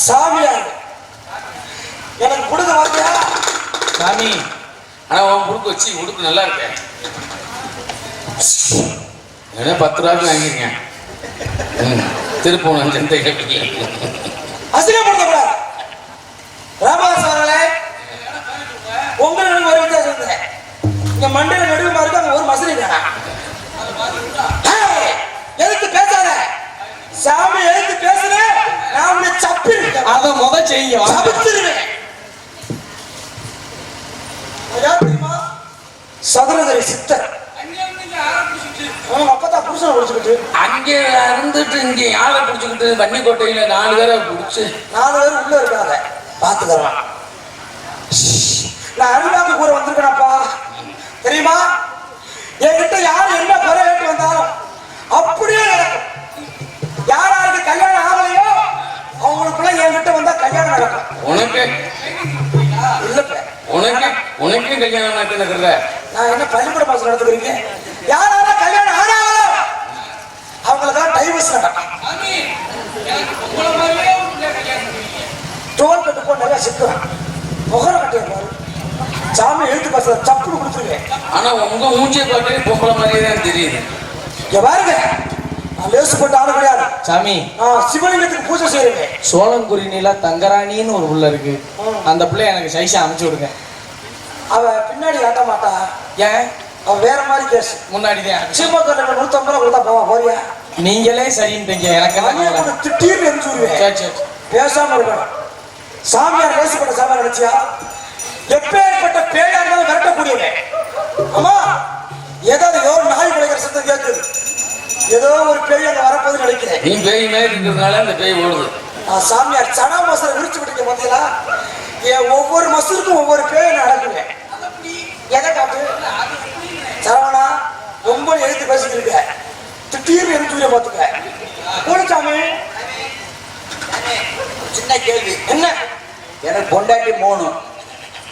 சாமியார். எனக்கு கொடுக்க மாட்டியா சாமி ஆனா உன் முடுக்கு வச்சு நல்லா இருக்கேன் ஏன்னா பத்து ரூபாய்க்கு வாங்கிருக்கேன் ம், திருப்பூணம் செந்தை அசிங்கப்படுத்த கூடாது ராமதாஸ் அவர்களே உங்களுக்கு ஒரு வித்தியாசம் இருந்தது இங்க மண்டையில நடுவுமா இருக்கு அங்க ஒரு ஏய், எதுக்கு பேசாத. சாமி எதுக்கு பேசுன நான் உன்னை சப்பி அத முத செய்ய வாங்க. சபிச்சிருவேன் ஐயா தெரியுமா சதுரகிரி சித்தர். அவன் அப்பதான் புருஷனை குடிச்சுக்கிட்டு அங்கே இருந்துட்டு இங்கே யாரை பிடிச்சிக்கிட்டு வன்னிக்கோட்டையில நாலு பேரை பிடிச்சி. நாலு பேர் உள்ள இருக்காங்க பாத்துக்கலாம் நான் அருள்வாக்கு கூற வந்திருக்கேனப்பா. தெரியுமா என்கிட்ட யார் என்ன குறை கேட்டு வந்தாலும் அப்படியே நடக்கும். யார் யாருக்கு கல்யாணம் அவங்களுக்குள்ள என்கிட்ட வந்தா கல்யாணம் நடக்கும். உனக்கு? இல்லப்ப. உனக்கு? உனக்கு கல்யாணம் நடக்குதுல நான் என்ன பள்ளிக்கூட மாசம் நடத்துக்கிறீங்க யார் யாரா கல்யாணம் ஆனாங்களோ அவங்களுக்கெல்லாம் டைவர்ஸ் நடக்கும். டோல் கட்டு போட்டு நிறைய சிக்குறேன். முகர கட்டிய பாரு. சாமி எழுத்து பேசுற சப்புன்னு கொடுத்துருவேன் ஆனா உங்க மூஞ்சியை பார்த்து பொம்பளை மாதிரியே தான் தெரியுது. இங்க பாருங்க. நான் லேசு போட்ட ஆளு கிடையாது. சாமி. நான் சிவலிங்கத்துக்கு பூஜை செய்யறேன் சோழங்குறினில தங்கராணின்னு ஒரு புள்ள இருக்கு. அந்த பிள்ளை எனக்கு சைஸா அனுப்பிச்சு விடுங்க. அவ பின்னாடி காட்ட மாட்டா. ஏன்? அவ வேற மாதிரி கேசு முன்னாடி தான் சிவக்கல்ல நூத்தம்பது ரூபா கொடுத்தா போவா போறியா? நீங்களே சரின்றீங்க எனக்கு என்ன அவன் கவலை? கூட திடீர்னு எரிஞ்சு விடுவேன் சரி சரி. பேசாம இருக்கணும் சாமியார் லேசுப்பட்ட சாமியார் நினைச்சியா எப்பேற்பட்ட பேயா இருந்தாலும் விரட்டக்கூடியவன். ஆமா ஏதாவது ஒரு நாய் குலைக்கிற சத்தம் கேட்குது. ஏதோ ஒரு பேய் அங்க வரப்போகுதுன்னு நினைக்கிறேன். நீ பேய் மாதிரி இருக்கிறதுனால அந்த பேய் ஓடுது. நான் சாமியார் சனா மசரை விரிச்சு விட்டுக்க பார்த்தீங்களா? என் ஒவ்வொரு மசூருக்கும் ஒவ்வொரு பேயை நான் அடக்குவேன் எதை காட்டு? சரவணா ரொம்ப எழுத்து பேசிட்டு இருக்க. திடீர்னு எழுத்து பார்த்துக்க. போனிச்சாமி சின்ன கேள்வி. என்ன? எனக்கு பொண்டாட்டி மூணு.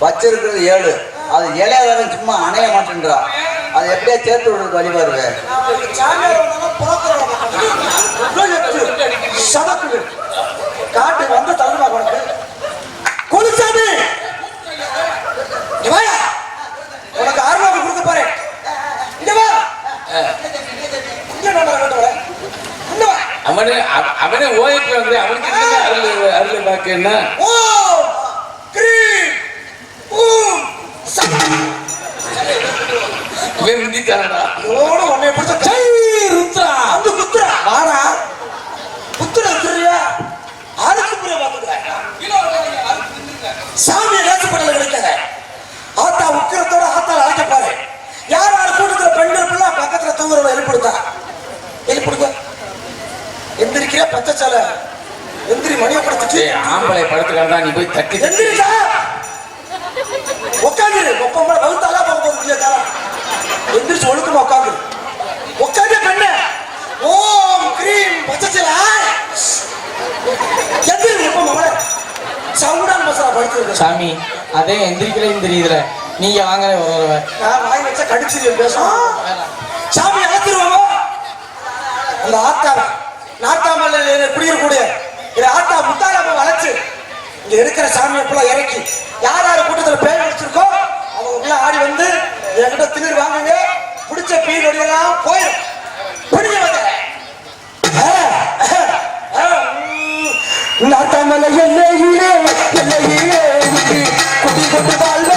வச்சிருக்கிறது ஏழு. அது இளையவரன் சும்மா அணைய மாட்டேன்றா. அது எப்படியா சேர்த்து விடுறது வழி வருவேன். காட்டு வந்து தள்ளுவா உனக்கு வாயா. உனக்கு அருளாக்கு கொடுக்க போறேன் இங்க வா அவனே அவ- அவனே ஓய்க்கு வந்து அவனுக்கு அருள் அருள் பாக்கு என்ன முந்திட்டானடா இதோட உன்னை பிடிச்ச கை ருத்ரா. வாடா. அறுத்து புரிய பாத்துக்க நேசப்படல கிடைக்காத ஆத்தா உக்கிரத்தோட ஆத்தால யார் யார் கூட்டத்துல பெண்கள் பிள்ளை பக்கத்துல தூங்குறவங்க எழுப்பிடுத்தா எழுப்பிடுங்க. எந்திரிக்கிற பச்சை சாலை எந்திரி மணியை ஏய் ஆம்பளை படத்துக்காக நீ போய் தட்டி எந்திரிக்கா. உட்காந்துரு ஒப்பம் சாமி அதே எந்திரிக்கலையும் தெரியுதுல. நீங்க வாங்கலே ஒரு வாய் வச்சா கடிச்சு பேசும் சாமி அழைச்சிருவாங்க அந்த ஆத்தாவை நாட்டாமல் குடியிருக்கக்கூடிய இந்த ஆத்தா முத்தாலாம வளைச்சு இங்க இருக்கிற சாமியை ஃபுல்லா இறக்கி யார் யார் கூட்டத்துல பேர் வச்சிருக்கோ அவங்க உள்ள ஆடி வந்து என்கிட்ட திணறு வாங்குங்க பிடிச்ச பீ நொடியெல்லாம் போயிடும் பிடிங்க வந்து La tama la y le giré, le giré, contigo te valeur.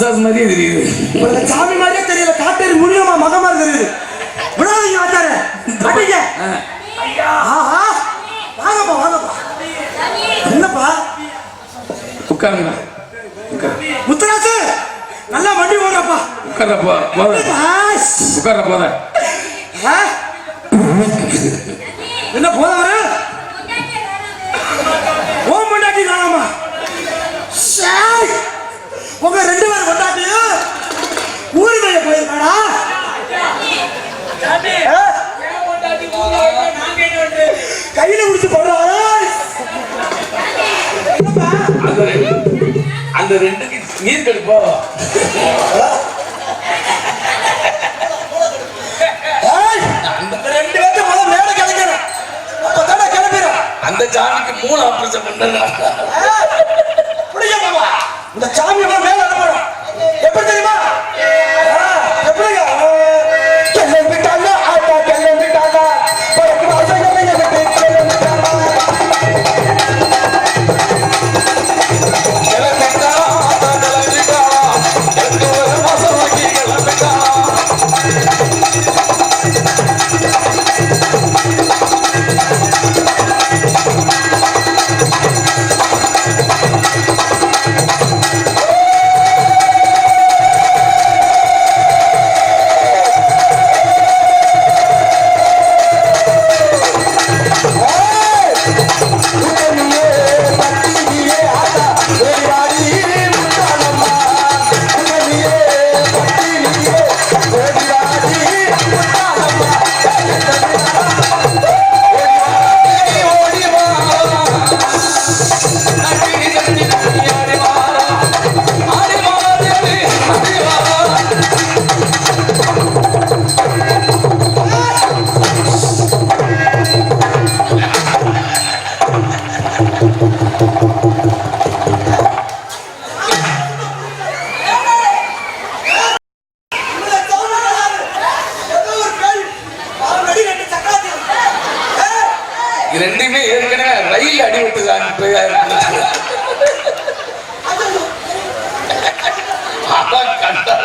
பிசாஸ் மாதிரியே தெரியுது. உனக்கு சாமி மாதிரியே தெரியல. காட்டேரி முனியமா மக மாதிரி தெரியுது. விடாதீங்க ஆச்சார அடிங்க. ஆஹா. வாங்கப்பா வாங்கப்பா. என்னப்பா? உட்காருங்க முத்துராசு நல்லா வண்டி ஓடுறப்பா. உட்காரப்பா உட்கார போற என்ன போதவரு ஓம் பண்ணாட்டி காணாமா. உங்க கையில குடிச்சு போடுறாரு அந்த ரெண்டுக்கு நீர் கடுப்போ. அந்த சாமிக்கு மூணு ஆபரேஷன் பண்றா இந்த சாமி மேல எப்படி தெரியுமா? ரெண்டுமே ஏற்கனவே ரயில் அடிபட்டு தான் அதான் கண்டா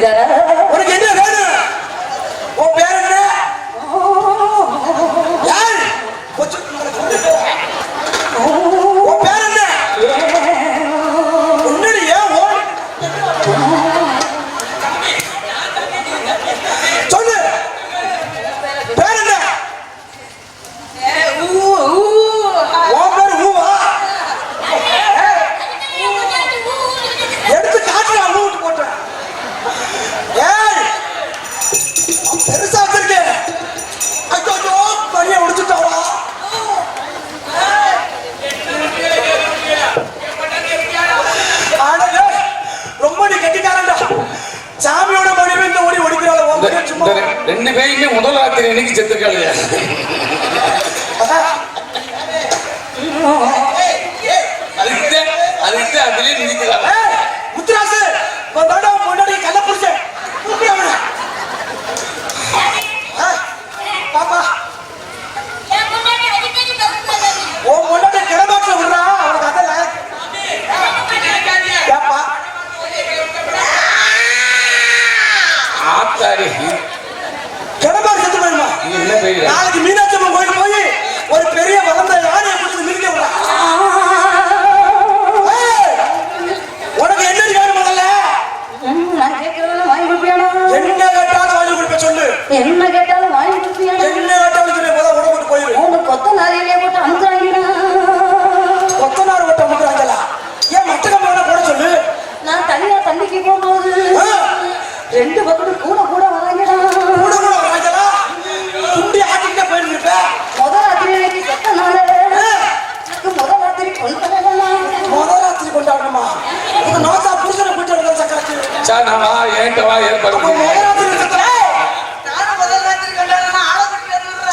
ಇದ್ದಾರಾ செத்துக்காளுங்க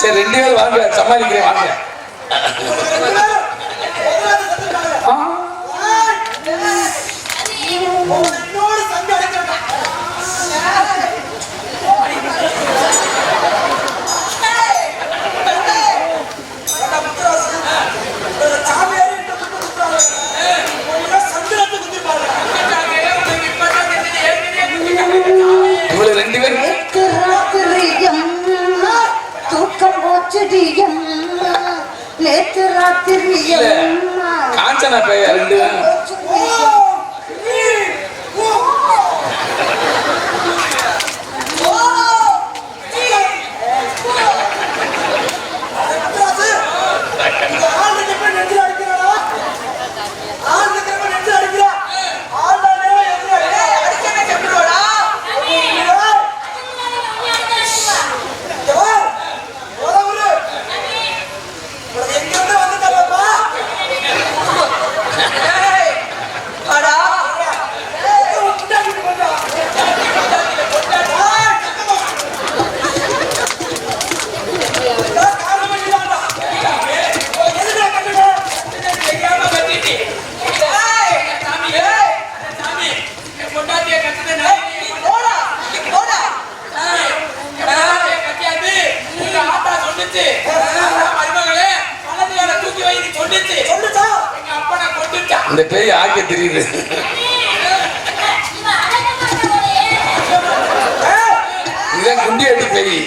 சரி ரெண்டு பேர் வாங்க சமாளிக்கிறேன் வாங்க. ஆ? காஞ்சனா பேயா ரெண்டு? அந்த பேய் ஆக்க தெரியுது. இதான் குண்டி அடி பேய்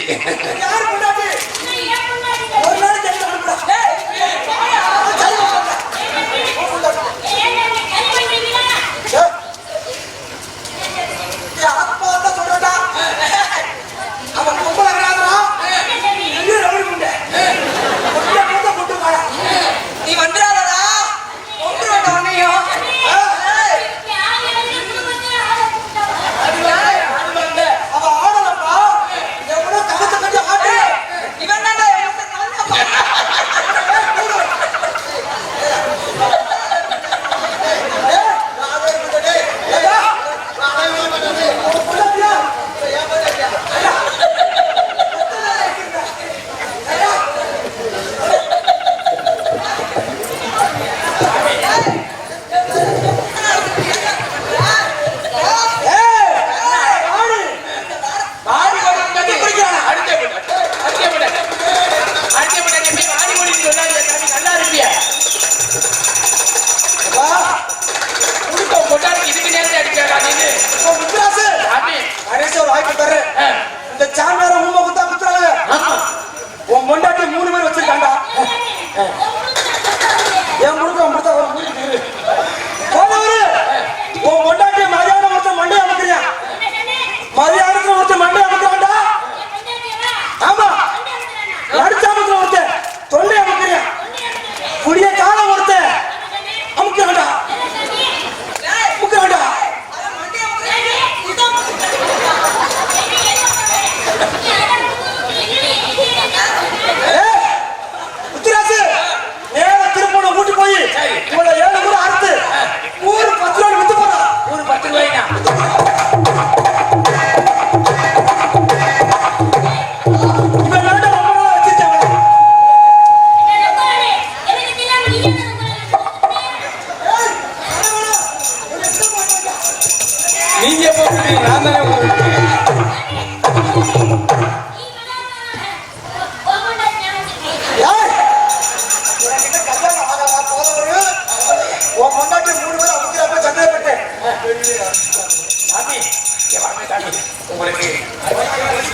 உங்களுக்கு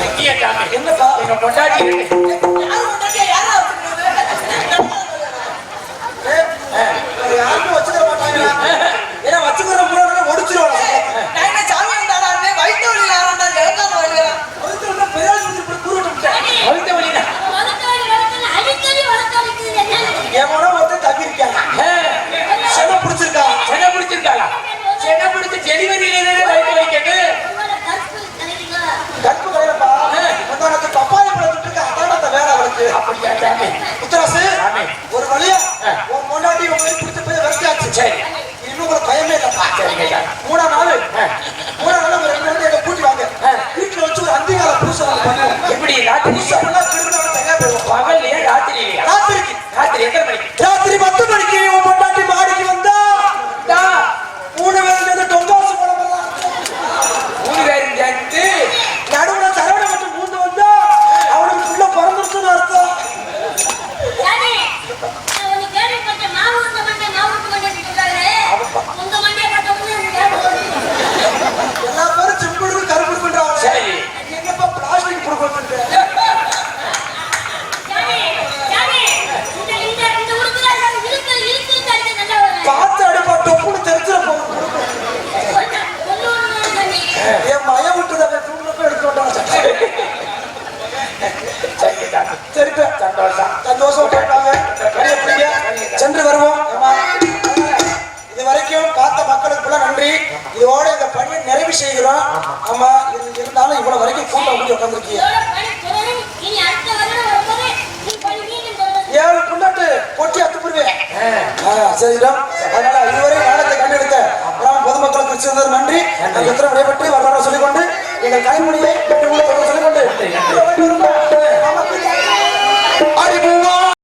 முக்கிய காரணம் என்னப்பா கொண்டாடி